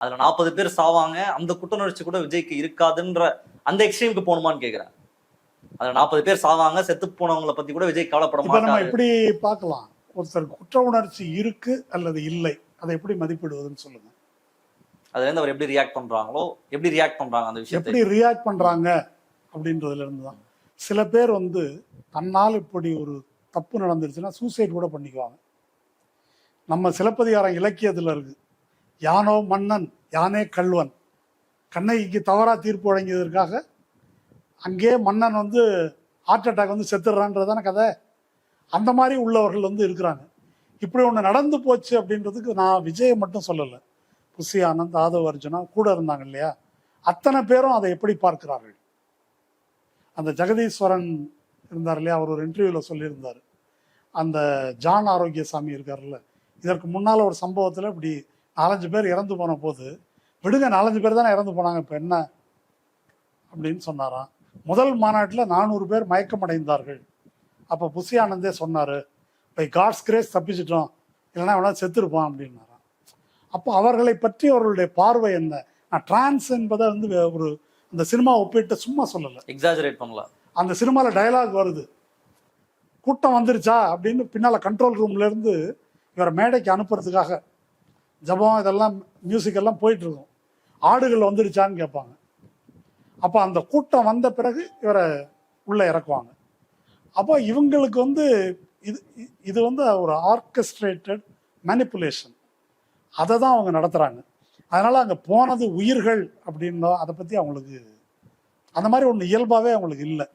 அதுல நாற்பது பேர் சாவாங்க. அந்த குற்றணர்ச்சி கூட விஜய்க்கு இருக்காதுன்ற அந்த எக்ஸ்ட்ரீமுக்கு போகணுமான்னு கேக்குறேன். அதுல நாற்பது பேர் சாவாங்க. செத்து போனவங்களை பத்தி கூட விஜய் கவலைப்பட மாட்டாரு. எப்படி பார்க்கலாம்? ஒருத்தர் குற்ற உணர்ச்சி இருக்கு அல்லது இல்லை அதை எப்படி மதிப்பிடுவதுன்னு சொல்லுங்க. அதுல இருந்து அவர் எப்படி ரியாக்ட் பண்றாங்களோ எப்படி ரியாக்ட் பண்றாங்க அந்த விஷயத்தை? எப்படி ரியாக்ட் பண்றாங்க அப்படின்றதுல இருந்து தான் சில பேர் வந்து தன்னால் இப்படி ஒரு தப்பு நடந்துருச்சுன்னா சூசைட் கூட பண்ணிக்குவாங்க. நம்ம சிலப்பதிகாரம் இலக்கியத்துல இருக்கு. யானோ மன்னன் யானே கல்வன் கண்ணகிக்கு தவறாக தீர்ப்பு வழங்கியதற்காக அங்கே மன்னன் வந்து ஹார்ட் அட்டாக் வந்து செத்துடுறான்றதான கதை. அந்த மாதிரி உள்ளவர்கள் வந்து இருக்கிறாங்க. இப்படி ஒன்று நடந்து போச்சு அப்படின்றதுக்கு நான் விஜயை மட்டும் சொல்லலை. புசி ஆனந்த் ஆதவ அர்ஜுனா கூட இருந்தாங்க இல்லையா? அத்தனை பேரும் அதை எப்படி பார்க்கிறார்கள்? அந்த ஜெகதீஸ்வரன் இருந்தார் இல்லையா? அவர் ஒரு இன்டர்வியூவில் சொல்லியிருந்தார். அந்த ஜான் ஆரோக்கியசாமி இருக்கார்ல இதற்கு முன்னால் ஒரு சம்பவத்தில் இப்படி நாலஞ்சு பேர் இறந்து போன போது விடுங்க நாலஞ்சு பேர் தானே இறந்து போனாங்க இப்போ என்ன? அப்படின்னு சொன்னாராம். முதல் மாநாட்டில் நானூறு பேர் மயக்கமடைந்தார்கள். அப்போ புசி ஆனந்தே சொன்னார் பை காட்ஸ் கிரேஸ் தப்பிச்சிட்டோம் இல்லைன்னா வேணா செத்துருப்பான் அப்படின்னாராம். அப்போ அவர்களை பற்றி அவர்களுடைய பார்வை என்ன? நான் டிரான்ஸ் என்பதை வந்து ஒரு இந்த சினிமா ஒப்பிட்டு சும்மா சொல்லலை. எக்ஸாஜரேட் பண்ணல அந்த சினிமாவில் டயலாக் வருது. கூட்டம் வந்துருச்சா அப்படின்னு பின்னால் கண்ட்ரோல் ரூம்ல இருந்து இவரை மேடைக்கு அனுப்புறதுக்காக ஜபம் இதெல்லாம் மியூசிக் எல்லாம் போயிட்டுருக்கும். ஆடுகள் வந்துருச்சான்னு கேட்பாங்க. அப்போ அந்த கூட்டம் வந்த பிறகு இவரை உள்ளே இறக்குவாங்க. அப்போ இவங்களுக்கு வந்து இது இது வந்து ஒரு ஆர்கஸ்ட்ரேட்டட் மேனிப்புலேஷன் அதை தான் அவங்க நடத்துகிறாங்க அதனால் அங்கே போனது உயிர்கள் அப்படின்னா அதை பற்றி அவங்களுக்கு அந்த மாதிரி ஒன்று இயல்பாகவே அவங்களுக்கு இல்லை.